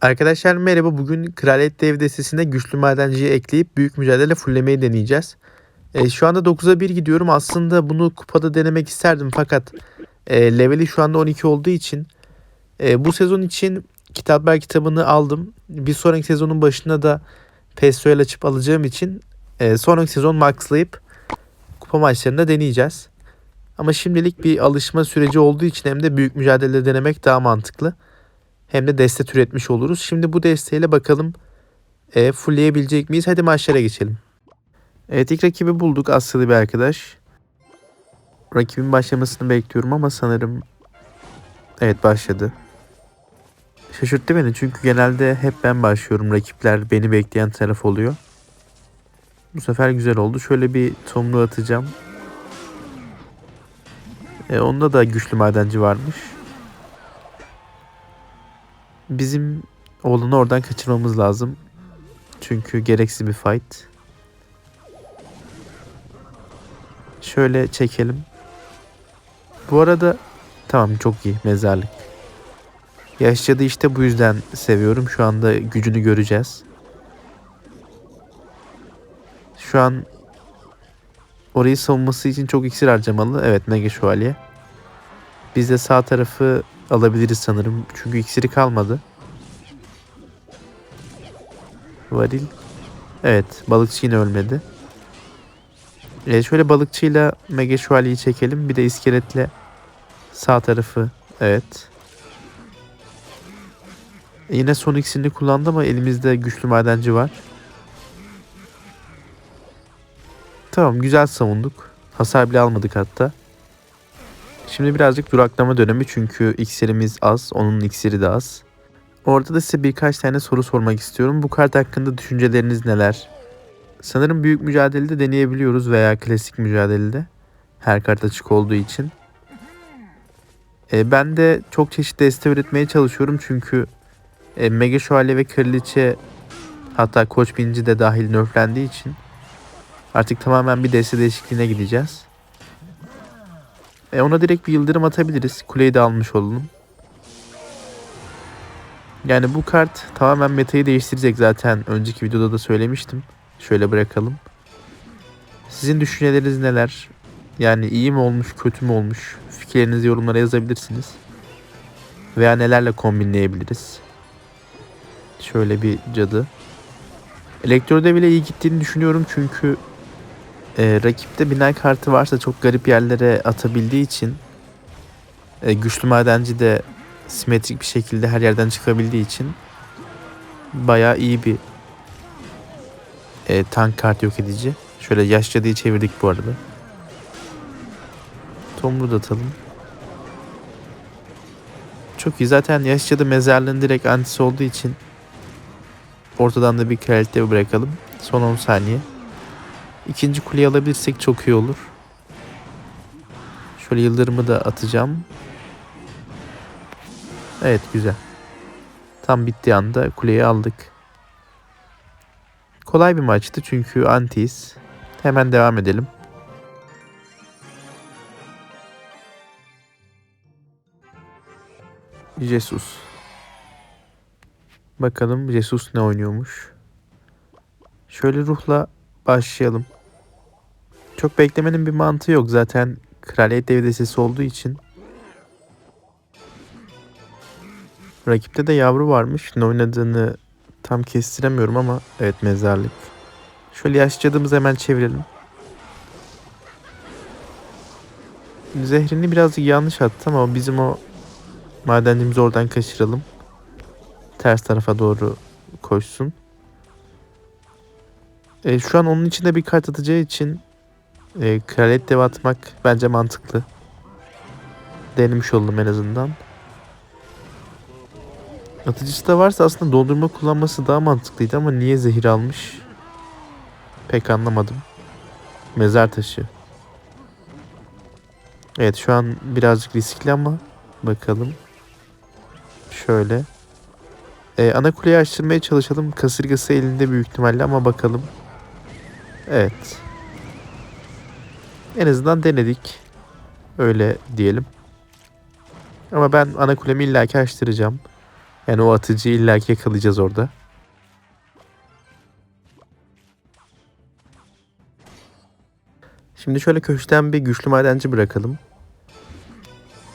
Arkadaşlar merhaba. Bugün Kraliyet Dev destesine güçlü madenciyi ekleyip büyük mücadele fulllemeyi deneyeceğiz. E, şu anda 9'a 1 gidiyorum. Aslında bunu kupada denemek isterdim fakat e, leveli şu anda 12 olduğu için e, bu sezon için kitaplar kitabını aldım. Bir sonraki sezonun başına da Pesto'ya açıp alacağım için e, sonraki sezon maxlayıp kupa maçlarında deneyeceğiz. Ama şimdilik bir alışma süreci olduğu için hem de büyük mücadele denemek daha mantıklı hem de deste türetmiş oluruz. Şimdi bu desteğiyle bakalım e, fullleyebilecek miyiz? Hadi maçlara geçelim. Evet ilk rakibi bulduk. Asyalı bir arkadaş. Rakibin başlamasını bekliyorum ama sanırım evet başladı. Şaşırttı beni çünkü genelde hep ben başlıyorum. Rakipler beni bekleyen taraf oluyor. Bu sefer güzel oldu. Şöyle bir tomru atacağım. E, onda da güçlü madenci varmış. Bizim oğlunu oradan kaçırmamız lazım. Çünkü gereksiz bir fight. Şöyle çekelim. Bu arada tamam çok iyi mezarlık. Yaşadı işte bu yüzden seviyorum. Şu anda gücünü göreceğiz. Şu an orayı savunması için çok iksir harcamalı. Evet Mega Şövalye. Biz de sağ tarafı alabiliriz sanırım. Çünkü iksiri kalmadı. Varil. Evet balıkçı yine ölmedi. E şöyle balıkçıyla Mega Şövalye'yi çekelim. Bir de iskeletle sağ tarafı. Evet. E yine son iksirini kullandı ama elimizde güçlü madenci var. Tamam güzel savunduk. Hasar bile almadık hatta. Şimdi birazcık duraklama dönemi çünkü iksirimiz az, onun iksiri de az. Orada da size birkaç tane soru sormak istiyorum. Bu kart hakkında düşünceleriniz neler? Sanırım büyük mücadelede deneyebiliyoruz veya klasik mücadelede. Her kart açık olduğu için. E, ben de çok çeşitli deste üretmeye çalışıyorum çünkü e, Mega Şövalye ve Kraliçe hatta Koç Binci de dahil nerflendiği için artık tamamen bir deste değişikliğine gideceğiz. E ona direkt bir yıldırım atabiliriz. Kuleyi de almış olalım. Yani bu kart tamamen metayı değiştirecek zaten. Önceki videoda da söylemiştim. Şöyle bırakalım. Sizin düşünceleriniz neler? Yani iyi mi olmuş, kötü mü olmuş? Fikirlerinizi yorumlara yazabilirsiniz. Veya nelerle kombinleyebiliriz? Şöyle bir cadı. Elektroda bile iyi gittiğini düşünüyorum çünkü e, rakipte bina kartı varsa çok garip yerlere atabildiği için e, güçlü madenci de simetrik bir şekilde her yerden çıkabildiği için bayağı iyi bir e, tank kart yok edici. Şöyle yaş cadıyı çevirdik bu arada. Tomru da atalım. Çok iyi. Zaten yaş cadı mezarlığın direkt antisi olduğu için ortadan da bir kralite bırakalım. Son 10 saniye. İkinci kuleyi alabilirsek çok iyi olur. Şöyle yıldırımı da atacağım. Evet güzel. Tam bittiği anda kuleyi aldık. Kolay bir maçtı çünkü antiyiz. Hemen devam edelim. Jesus. Bakalım Jesus ne oynuyormuş. Şöyle ruhla başlayalım. Çok beklemenin bir mantığı yok. Zaten kraliyet devresesi olduğu için. Rakipte de yavru varmış. Ne oynadığını tam kestiremiyorum ama evet mezarlık. Şöyle yaş cadımızı hemen çevirelim. Zehrini birazcık yanlış attı ama bizim o madencimizi oradan kaçıralım. Ters tarafa doğru koşsun. E, şu an onun içinde bir kart atacağı için e, kraliyet dev atmak bence mantıklı. Denemiş oldum en azından. Atıcısı da varsa aslında dondurma kullanması daha mantıklıydı ama niye zehir almış? Pek anlamadım. Mezar taşı. Evet şu an birazcık riskli ama bakalım. Şöyle. Ee, ana kuleyi açtırmaya çalışalım. Kasırgası elinde büyük ihtimalle ama bakalım. Evet. En azından denedik. Öyle diyelim. Ama ben ana kulemi illaki açtıracağım. Yani o atıcıyı illaki yakalayacağız orada. Şimdi şöyle köşeden bir güçlü madenci bırakalım.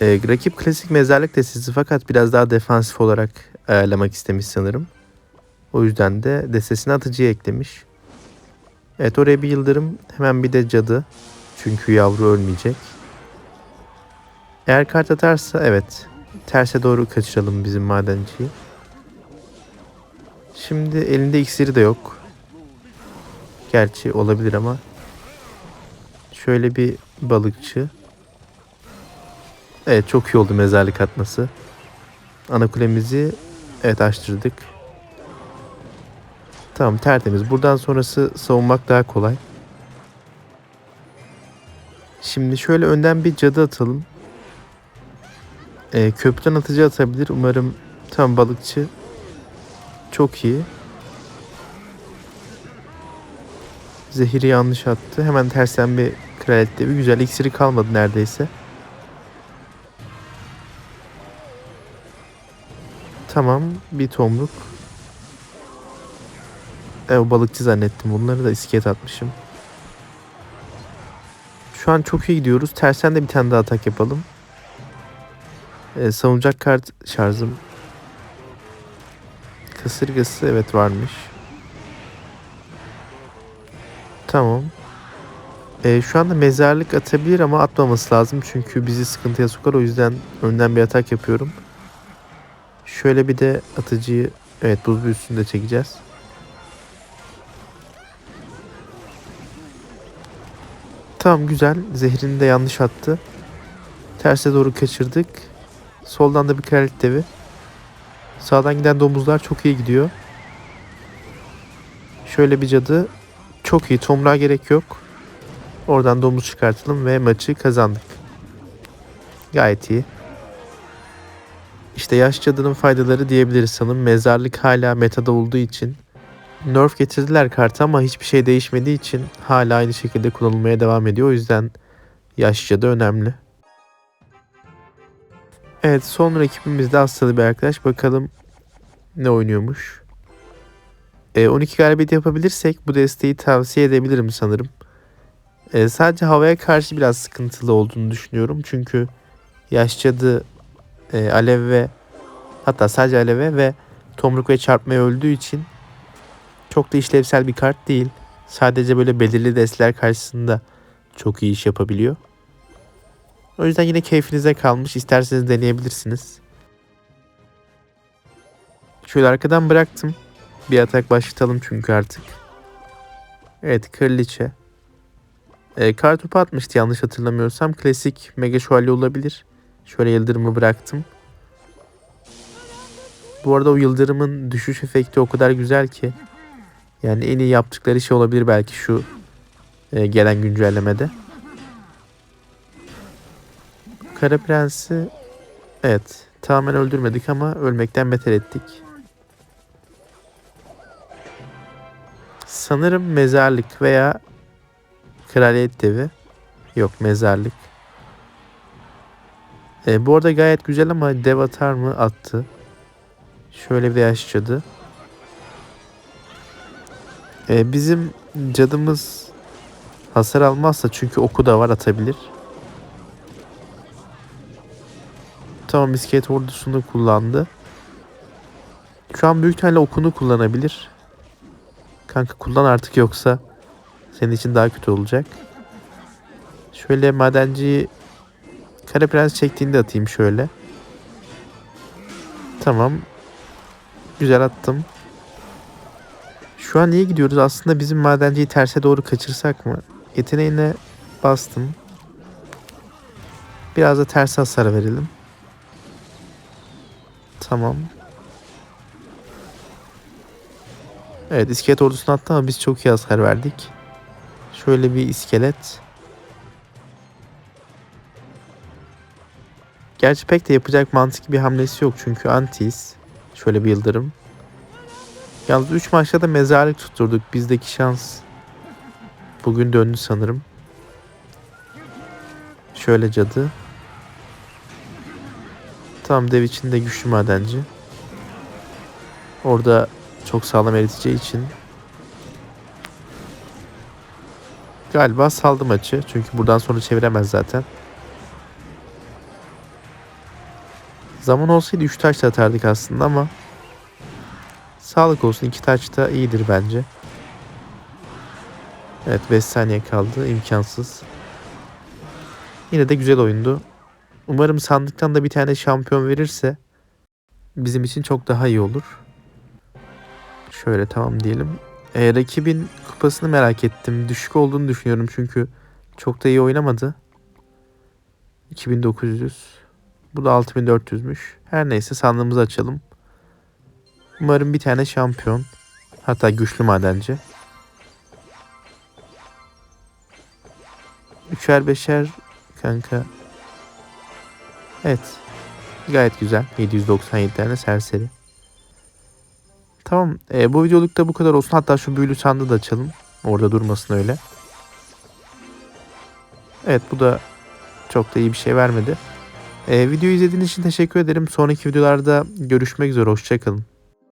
Ee, rakip klasik mezarlık destesi fakat biraz daha defansif olarak ayarlamak istemiş sanırım. O yüzden de destesine atıcıyı eklemiş. Evet oraya bir yıldırım hemen bir de cadı. Çünkü yavru ölmeyecek. Eğer kart atarsa evet terse doğru kaçıralım bizim madenciyi. Şimdi elinde iksiri de yok. Gerçi olabilir ama. Şöyle bir balıkçı. Evet çok iyi oldu mezarlık atması. Ana kulemizi evet açtırdık. Tamam tertemiz. Buradan sonrası savunmak daha kolay. Şimdi şöyle önden bir cadı atalım. Ee, köprüden atıcı atabilir. Umarım tam balıkçı. Çok iyi. Zehiri yanlış attı. Hemen tersten bir kraliyet devi. Güzel iksiri kalmadı neredeyse. Tamam. Bir tomruk. E, balıkçı zannettim. Bunları da iskelet atmışım. Şu an çok iyi gidiyoruz. Tersten de bir tane daha atak yapalım. E, savunacak kart şarjım. Kasırgası evet varmış. Tamam. E, şu anda mezarlık atabilir ama atmaması lazım. Çünkü bizi sıkıntıya sokar. O yüzden önden bir atak yapıyorum. Şöyle bir de atıcıyı evet buz büyüsünde çekeceğiz. Tamam güzel. Zehrini de yanlış attı. Terse doğru kaçırdık. Soldan da bir kraliyet devi. Sağdan giden domuzlar çok iyi gidiyor. Şöyle bir cadı. Çok iyi. Tomruğa gerek yok. Oradan domuz çıkartalım ve maçı kazandık. Gayet iyi. İşte yaş cadının faydaları diyebiliriz sanırım. Mezarlık hala metada olduğu için. Nerf getirdiler kartı ama hiçbir şey değişmediği için hala aynı şekilde kullanılmaya devam ediyor. O yüzden yaş cadı önemli. Evet son rakibimiz de hastalı bir arkadaş. Bakalım ne oynuyormuş. E, 12 galibiyet yapabilirsek bu desteği tavsiye edebilirim sanırım. E, sadece havaya karşı biraz sıkıntılı olduğunu düşünüyorum. Çünkü yaş cadı e, alev ve hatta sadece aleve ve tomruk ve çarpmaya öldüğü için çok da işlevsel bir kart değil. Sadece böyle belirli desteler karşısında çok iyi iş yapabiliyor. O yüzden yine keyfinize kalmış. İsterseniz deneyebilirsiniz. Şöyle arkadan bıraktım. Bir atak başlatalım çünkü artık. Evet kraliçe. E, kar topu atmıştı yanlış hatırlamıyorsam. Klasik mega şövalye olabilir. Şöyle yıldırımı bıraktım. Bu arada o yıldırımın düşüş efekti o kadar güzel ki. Yani en iyi yaptıkları şey olabilir belki şu e, gelen güncellemede. Kara Prens'i evet tamamen öldürmedik ama ölmekten beter ettik. Sanırım mezarlık veya kraliyet devi. Yok mezarlık. E, bu arada gayet güzel ama dev atar mı? Attı. Şöyle bir de yaş cadı. E, bizim cadımız hasar almazsa çünkü oku da var atabilir. Tamam iskelet ordusunu kullandı. Şu an büyük ihtimalle okunu kullanabilir. Kanka kullan artık yoksa senin için daha kötü olacak. Şöyle madenciyi Kara Prens çektiğinde atayım şöyle. Tamam. Güzel attım. Şu an iyi gidiyoruz. Aslında bizim madenciyi terse doğru kaçırsak mı? Yeteneğine bastım. Biraz da ters hasar verelim. Tamam. Evet iskelet ordusunu attı ama biz çok iyi hasar verdik. Şöyle bir iskelet. Gerçi pek de yapacak mantıklı bir hamlesi yok çünkü antiyiz. Şöyle bir yıldırım. Yalnız 3 maçta da mezarlık tutturduk. Bizdeki şans bugün döndü sanırım. Şöyle cadı. Tamam dev içinde güçlü madenci. Orada çok sağlam eriteceği için galiba saldı maçı. Çünkü buradan sonra çeviremez zaten. Zaman olsaydı 3 taş atardık aslında ama sağlık olsun 2 taş da iyidir bence. Evet 5 saniye kaldı imkansız. Yine de güzel oyundu. Umarım sandıktan da bir tane şampiyon verirse bizim için çok daha iyi olur. Şöyle tamam diyelim. E, rakibin kupasını merak ettim. Düşük olduğunu düşünüyorum çünkü çok da iyi oynamadı. 2900. Bu da 6400'müş. Her neyse sandığımızı açalım. Umarım bir tane şampiyon. Hatta güçlü madenci. Üçer beşer kanka. Evet. Gayet güzel. 797 tane serseri. Tamam. e, bu videoluk da bu kadar olsun. Hatta şu büyülü sandığı da açalım. Orada durmasın öyle. Evet bu da çok da iyi bir şey vermedi. E, videoyu izlediğiniz için teşekkür ederim. Sonraki videolarda görüşmek üzere. Hoşçakalın.